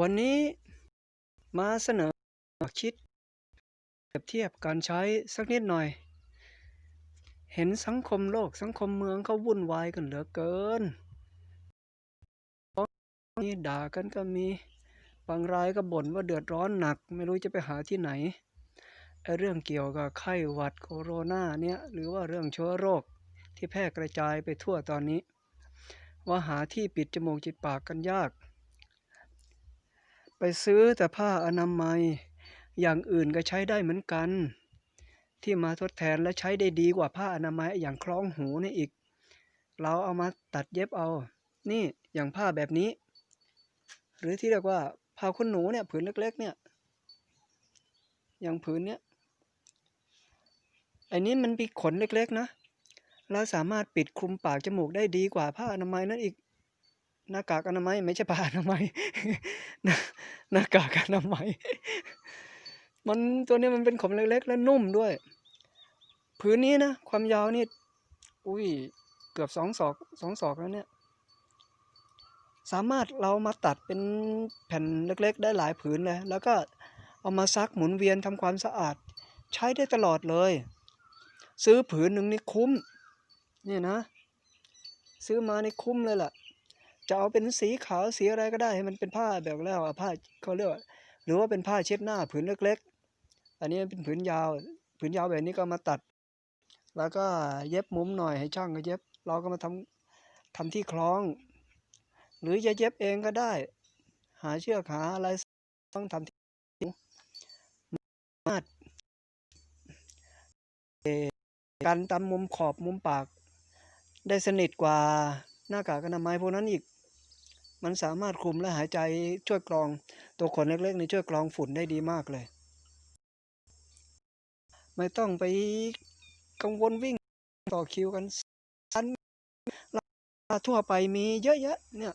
วันนี้มาเสนอคิดเปรียบเทียบการใช้สักนิดหน่อย เห็นสังคมโลกสังคมเมืองเขาวุ่นวายกันเหลือเกินมีด่ากันก็มี บางรายก็บ่นว่าเดือดร้อนหนัก ไม่รู้จะไปหาที่ไหนไอเรื่องเกี่ยวกับไข้หวัดโคโรนาเนี่ยหรือว่าเรื่องเชื้อโรคที่แพร่กระจายไปทั่วตอนนี้ ว่าหาที่ปิดจมูกจิดปากกันยาก ไปซื้อแต่ผ้าอนามัย อย่างอื่นก็ใช้ได้เหมือนกัน ที่มาทดแทนและใช้ได้ดีกว่าผ้าอนามัยอย่างคล้องหูนี่อีก เราเอามาตัดเย็บเอา นี่อย่างผ้าแบบนี้ หรือที่เรียกว่าผ้าขนหนูเนี่ยผืนเล็ก ๆ เนี่ย อย่างผืนเนี้ยไอ้นี้มันมีขนเล็ก ๆ นะ เราสามารถปิดคลุมปากจมูกได้ดีกว่าผ้าอนามัยนั่นอีก หน้ากากอนามัยไม่ใช่ผ้าอนามัยหน้ากากอนามัยมันตัวนี้มันเป็นขนเล็กๆ และนุ่มด้วย ผืนนี้นะ ความยาวนี่ อุ้ย เกือบสองศอกสองศอกแล้วเนี่ย สามารถเรามาตัดเป็นแผ่นเล็กๆ ได้หลายผืนเลย แล้วก็เอามาซักหมุนเวียนทำความสะอาด ใช้ได้ตลอดเลย ซื้อผืนหนึ่งนี่คุ้ม เนี่ยนะ ซื้อมานี่คุ้มเลยล่ะ จะเอาเป็นสีขาวสีอะไรก็ได้ให้มันเป็นผ้าแบบแล้วอะผ้าเขาเรียกว่าหรือว่าเป็นผ้าเช็ดหน้าผืนเล็ก ๆ อันนี้เป็นผืนยาวผืนยาวแบบนี้ก็มาตัด แล้วก็เย็บมุมหน่อยให้ช่างก็เย็บ เราก็มาทำทำที่คล้อง หรือจะเย็บเองก็ได้ หาเชือกหาอะไรต้องทำที่มาดการตามมุมขอบมุมปาก ได้สนิทกว่า หน้ากากอนามัยพวกนั้นอีก มันสามารถคลุมและหายใจช่วยกรองตัวขนเล็กๆในช่วยกรองฝุ่นได้ดีมากเลย ไม่ต้องไปกังวลวิ่งต่อคิวกันสันทั่วไปมีเยอะแยะเนี่ย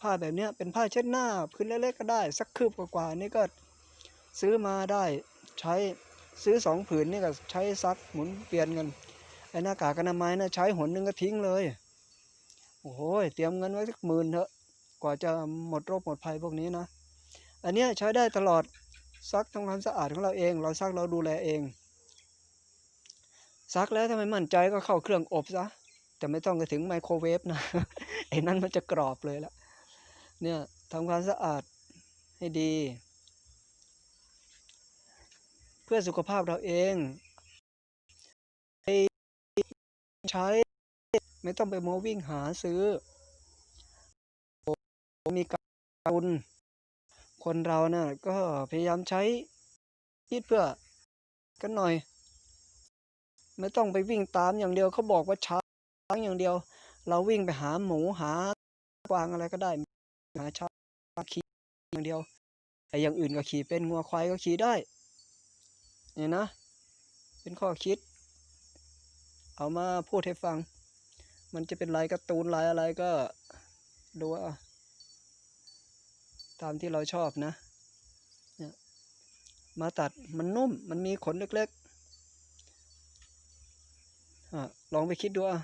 ผ้าแบบเนี้ยเป็นผ้าเช็ดหน้าพื้นเล็กๆก็ได้ สักคืบกว่าๆนี่ก็ซื้อมาได้ใช้ซื้อสองผืนนี่ก็ใช้ซักหมุนเปลี่ยนกันไอ้หน้ากากอนามัยนะใช้หนหนึ่งก็ทิ้งเลย โอ้โหเตรียมเงินไว้สักหมื่นเถอะกว่าจะหมดโรคหมดภัยพวกนี้นะ อันนี้ใช้ได้ตลอดซักทำความสะอาดของเราเอง เราซักเราดูแลเอง ซักแล้วถ้าไม่มั่นใจก็เข้าเครื่องอบซะแต่ไม่ต้องไปถึงไมโครเวฟนะไอ้นั้นมันจะกรอบเลยละเนี่ยทำความสะอาดให้ดี เพื่อสุขภาพเราเองใช้ ไม่ต้องไปโมวิ่งหาซื้อมีการุณคนเรานะ่ะก็พยายามใช้คิดเพื่อกันหน่อย ไม่ต้องไปวิ่งตามอย่างเดียวเขาบอกว่าช้างอย่างเดียว เราวิ่งไปหาหมูหากวางอะไรก็ได้หาช้างขี่อย่างเดียวไอ้อย่างอื่นก็ขี่เป็นงัวควายก็ขี่ได้เนี่ยนะ เป็นข้อคิด เอามาพูดให้ฟัง มันจะเป็นลายการ์ตูนลายอะไรก็ดูเอาตามที่เราชอบนะเนี่ยมาตัดมันนุ่มมันมีขนเล็กๆอลองไปคิดดูอะ